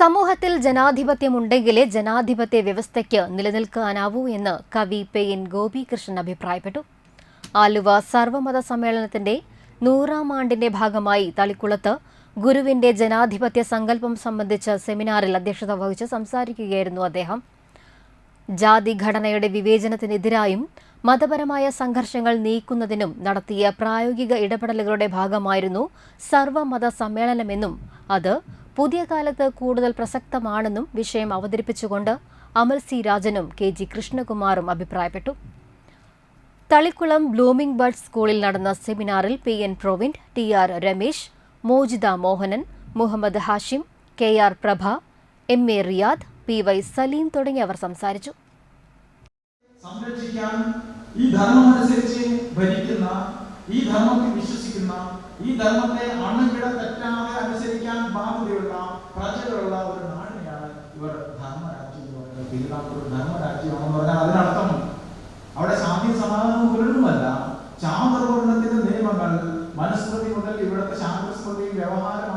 സമൂഹത്തിൽ ജനാധിപത്യമുണ്ടെങ്കിലേ ജനാധിപത്യ വ്യവസ്ഥയ്ക്ക് നിലനിൽക്കാനാവൂ എന്ന് കവി പെയിൻ ഗോപികൃഷ്ണൻ അഭിപ്രായപ്പെട്ടു. ആലുവ സർവമത സമ്മേളനത്തിന്റെ നൂറാം ആണ്ടിന്റെ ഭാഗമായി തളിക്കുളത്ത് ഗുരുവിന്റെ ജനാധിപത്യ സങ്കല്പം സംബന്ധിച്ച സെമിനാറിൽ അധ്യക്ഷത വഹിച്ച് സംസാരിക്കുകയായിരുന്നു അദ്ദേഹം. ജാതിഘടനയുടെ വിവേചനത്തിനെതിരായും മതപരമായ സംഘർഷങ്ങൾ നീക്കുന്നതിനും നടത്തിയ പ്രായോഗിക ഇടപെടലുകളുടെ ഭാഗമായിരുന്നു സർവമത സമ്മേളനമെന്നും അത് പുതിയ കാലത്ത് കൂടുതൽ പ്രസക്തമാണെന്നും വിഷയം അവതരിപ്പിച്ചുകൊണ്ട് അമൽ സി രാജനും കെ ജി കൃഷ്ണകുമാറും അഭിപ്രായപ്പെട്ടു. തളിക്കുളം ബ്ലൂമിംഗ് ബർഡ് സ്കൂളിൽ നടന്ന സെമിനാറിൽ P N Provind T R Ramesh Mojida Mohanan Muhammad Hashim K R Prabha M A Riyad P Y Saleem തുടങ്ങിയവർ സംസാരിച്ചു. സംരക്ഷിക്കാൻ ഈ ഈ വിശ്വസിക്കുന്ന ഈ ധർമ്മത്തെ ബാധ്യതയുള്ള പ്രജകളുള്ള ഒരു നാടിനെയാണ് ഇവർ ധർമ്മരാജ്യം എന്ന് പറയുന്നത്. തിരുനാട്ടൂർ ധർമ്മരാജ്യമാണെന്ന് പറഞ്ഞാൽ അതിനർത്ഥം അവിടെ ശാന്തി സമാധാനവും പുലരുമല്ല ചാന്ദ്രവർണത്തിന്റെ നിയമങ്ങൾ മനുസ്മൃതി മുതൽ ഇവിടുത്തെ ശാന്തസ്മൃതി പറയുന്ന